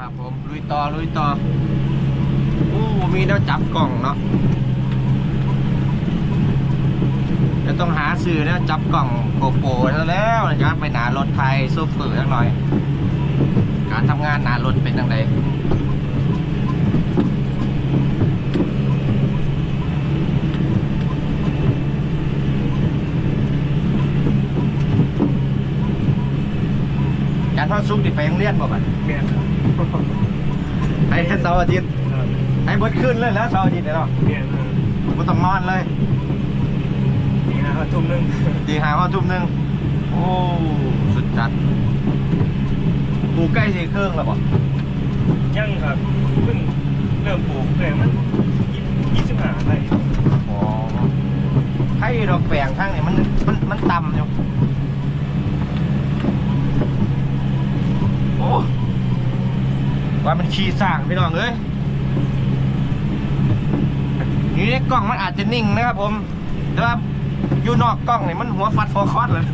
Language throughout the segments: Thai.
ครับผมลุยต่อลุยต่อโอ้มีแนวจับกล่องเนาะจะต้องหาซื้อแนวจับกล่องโกโปรแล้วนะครับไปหนารถไทยซูเปอร์สักหน่อย การทำงานหนารถเป็นยังไงการทอดซุปติดไปโรงเรียนบ่บัดเมียนครับ ไอ้เสาร์อาทิตย์ครับไอ้บดขึ้นเลยแล้วเสาร์อาทิตย์เนี่ยเนาะเมียนครับบ่ต้องนอนเลยนี่ฮะทุ่มหนึงตีหาว่าทุ่มหนึ่งโอ้สุดจัดปลูกใกล้สีเครื่องแล้วบ่ยังครับเพิ่งเริ่มปลูกเลยมันยี่สิบห้าไร่อ๋อให้ดอกแปลงข้างนี่มันมันมันต่ำอยู่โอ้ ว่ามันขี้สร้างพี่น้องเอ้ยนี่ในกล้องมันอาจจะนิ่งนะครับผม แต่ว่าอยู่นอกกล้องนี่มันหัวฟัดหัวคอดเลย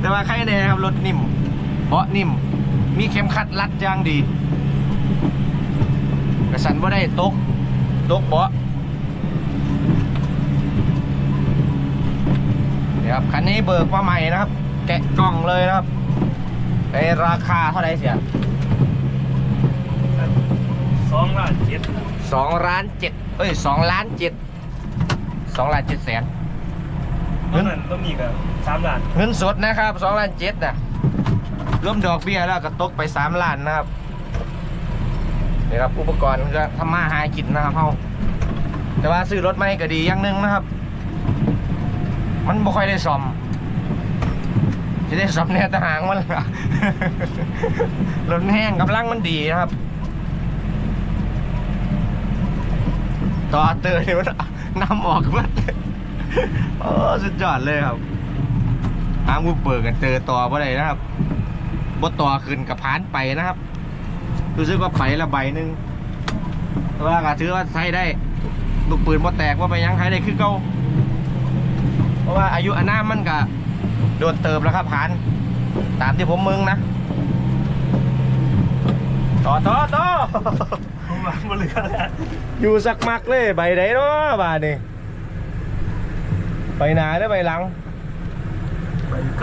แต่ว่าใครแน่ครับรถนิ่มเบาะนิ่ม มีเข็มขัดรัดย่างดี กระสันว่าได้ตกตกเบาะนี่ครับคันนี้เบิกมาใหม่นะครับ แกะกล่องเลยนะครับในราคาเท่าไหร่เสีย องล้านเจ็ดครับสองล้านเจ็ดเอ้ยสองล้านเจ็ดสองล้านเจ็ดแสนตอนนั้นต้องมีกับสามล้านเงินสดนะครับสองล้านเจ็ดนะรวมดอกเบี้ยแล้วก็ตกไปสามล้านนะครับนี่ครับอุปกรณ์ก็ทำมาหากินนะครับเฮาแต่ว่าซื้อรถใหม่ก็ดีอย่างหนึงนะครับ มันบ่ค่อยได้ซ่อมจะได้ซ่อมแน่แต่หางมันล่ะรถมันแห้งกำลังมันดีนะครับ ต่อเตอร์นี่มันนำออกหมาโอ้สุดยอดเลยครับหางมือเปิดกันเจอต่อบ่ได้นะครับบ่ต่อขึ้นกับพานไปนะครับ รู้สึกว่าไปละใบหนึงว่าก็ถือว่าใช้ได้ลูกปืนบ่แตกว่าไปยังใช้ได้คือเก่าเพราะว่าอายุอานามันก็โดนเติมแล้วครับพานตามที่ผมมึงนะต่อต่อต่อ บนเรือแล้วอยู่สักมักเลยใบไหนเนาะบาดนี่ใบหนาหรือใบหลัง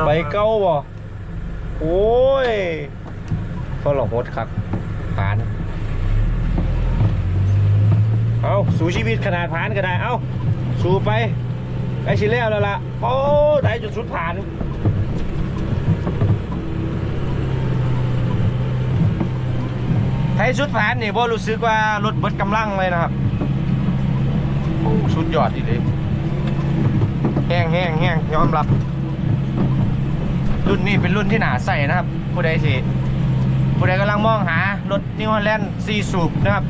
ใบเก้าบ่โอ้ยก็หลอกหดคักผาน เอาสู่ชีวิตขนาดผานก็ได้ เอาสู่ไปไอชิแล้วแล้วล่ะโอ้ได้จุดสุดผ่าน ไทยสุดผ่านนี่บ่รู้สึกว่ารถเบิดกำลังเลยนะครับโอ้สุดยอดอีเลยแห้งแห้งแห้งยอมรับ รุ่นนี้เป็นรุ่นที่หนาใส่นะครับ ผู้ใดสิผู้ใดกำลังมองหารถนิวฮอลแลนด์ซีสูบนะครับ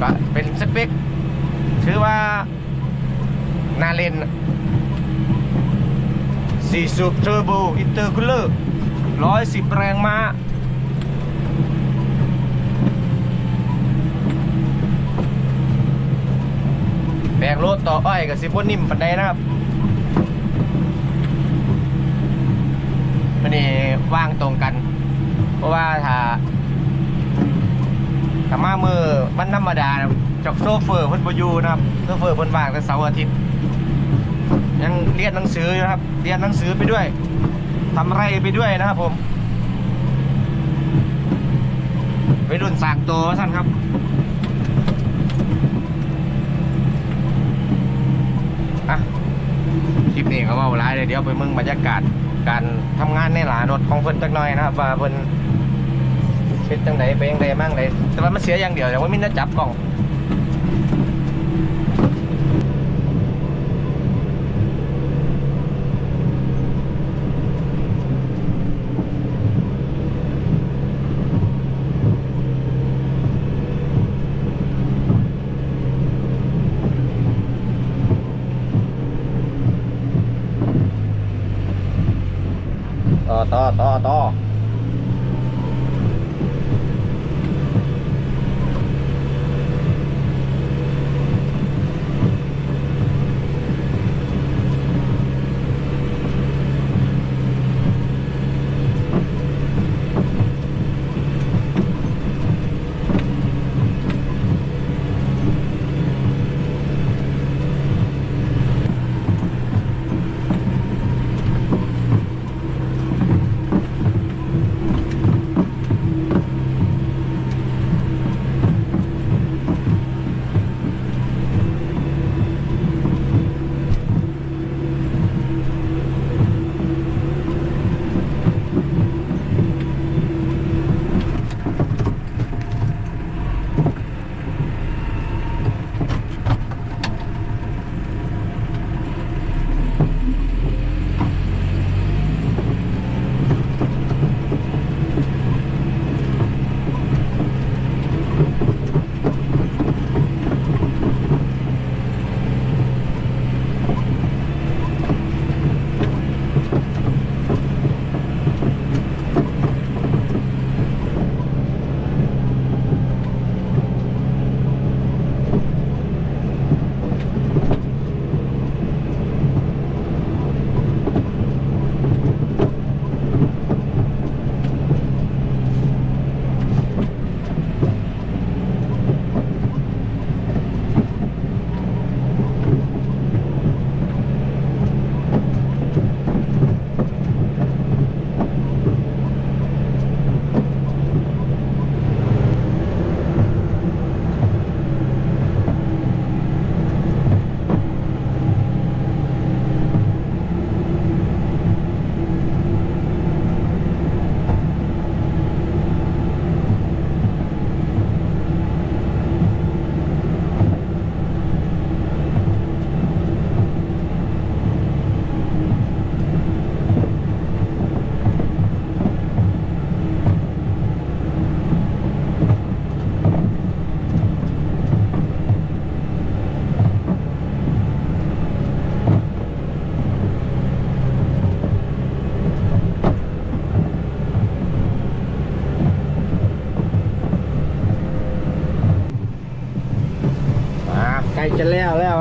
ก็เป็นสเปคถือว่านาเลนซีสูบเทอร์โบอินเตอร์คูลเลอร์ ร้อยสิบแรงม้าแบกรถต่ออ้อยกับสิบนิ่มปันใดนะครับมันนี่ว่างตรงกัน เพราะว่าถ้าถ้ามามือมันธรรมดานะจากโซเฟอร์เพิ่นบอยู่นะครับโซเฟอร์เพิ่นว่างแต่เสาร์อาทิตย์ยังเรียนหนังสืออยู่นะครับ เรียนหนังสือไปด้วย ทำไรไปด้วยนะครับผมไปรุ่นสางตัวท่านครับอะคลิปนี้ก็เว่าหลายเลยเดี๋ยวไปมึงบรรยากาศการทำงานในหลารถของเพิ่นจักหน่อยนะครับว่าเพิ่นเป็นจังไดไปยังไดมั่งไดแต่ว่ามันเสียอย่างเดียวแต่ว่ามินจะจับกล่อง ต่อ ต่อ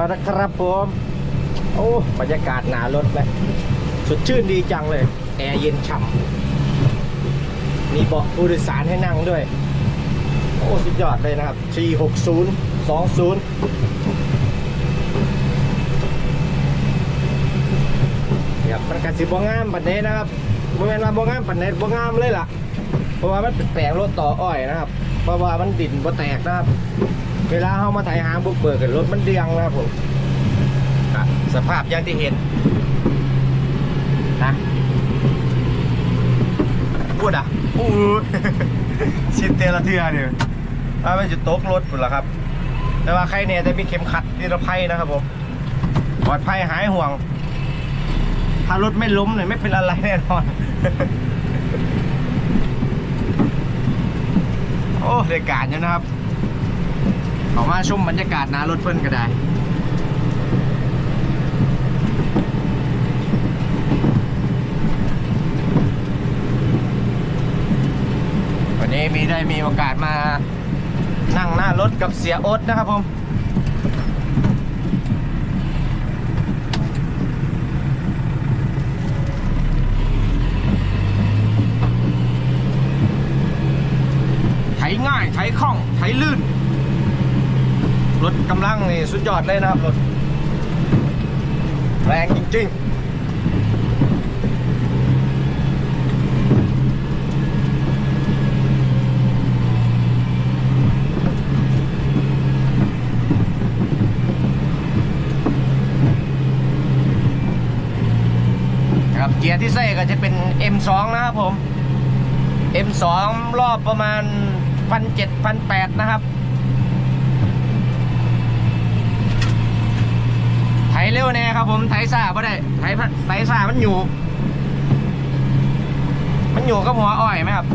แล้วนะครับผม โอ้บรรยากาศหนารถเลยสดชื่นดีจังเลย แอร์เย็นฉ่ำมีเบาะผู้โดยสารให้นั่งด้วย โอ้สุดยอดเลยนะครับ 460 20ครับมันกระสิบงามปันนี้นะครับโมเมนว่าบงามปันนี้บงามเลยล่ะ เพราะว่ามันเป็นแปลงรถต่ออ้อยนะครับ เพราะว่ามันดินบ่แตกนะครับ เวลาเข้ามาไถหางบุกเบิกรถมันเดียงนะครับผมสภาพอย่างที่เห็นนะพูดอะอู้ชิดเตละเทือเนี่ยว่ามันจะตกรถปุ่นละครับ แต่ว่าใครเนี่ยจะมีเข็มขัดนิรภัยนะครับผมปลอดภัยหายห่วง ถ้ารถไม่ล้มเนี่ยไม่เป็นอะไรแน่นอน โอ้บรรยากาศอยู่นะครับ ออกมาชมบรรยากาศหนารถเพิ่นก็ได้วันนี้มีได้มีโอกาสมานั่งหน้ารถกับเสียโอ๊ตนะครับผมไถง่ายไถคล่องไถลื่น รถกำลังนี่สุดยอดเลยนะครับรถแรงจริงๆครับเกียร์ที่ใส่ก็จะเป็น M2 นะครับผม M2 รอบประมาณพันเจ็ดพันแปดนะครับ ไถ เร็วแน่ครับผมไถซ่าไ่ได้ไถพะไถซ่ามันอยู่ มันอยู่กับหัวอ้อยไหมครับ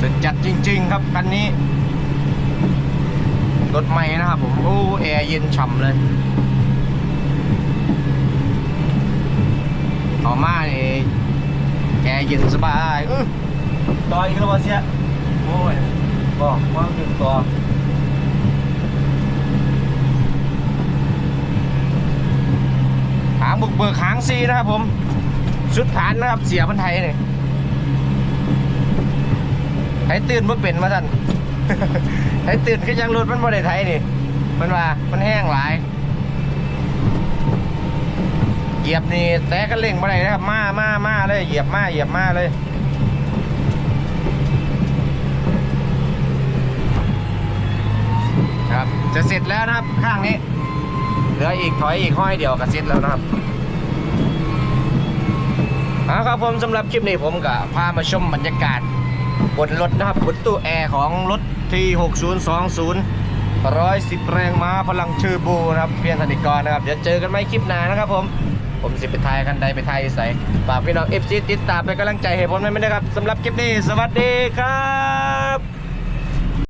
สุดจัดจริง ๆ ครับคันนี้รถใหม่นะครับผมโอ้แอร์เย็นฉ่ำเลยออกมานี่ แอร์เย็นสบายอื้อต่ออีกแล้ววะเสียโอ้ยบอกว่าขึ้นต่อหางบุกเบิกหางซีนะครับผมชุดฐานนะครับเสียพันไทยนี่ไทยตื่นเมื่อเป็นมาท่าน ไทยตื่นขึ้นยังรถมันบ่ได้ไทยนี่มันว่ามันแห้งหลาย เห ยียบนี่แต่ก็เร่งบ่ได้นะครับ มามามาเลยเหยียบมาเหยียบมาเลยครับจะเสร็จแล้วนะครับข้างนี้เหลืออีกถอยอีกห้อยเดียวก็เสร็จแล้วนะครับเอาครับผมสำหรับคลิปนี้ผมก็พามาชมบรรยากาศบนรถนะครับบนตู้แอร์ของรถที่ 6020 110 แรงม้าพลังเชอร์โบนะครับเพียงธนิกรนะครับ เดี๋ยวเจอกันไหมคลิปหน้านะครับผม ผมสิไปทายคันใดไปทายใส่ฝากพี่น้อง FC ติดตามเป็นกำลังใจให้ผมไม่ได้ครับสำหรับคลิปนี้ สวัสดีครับ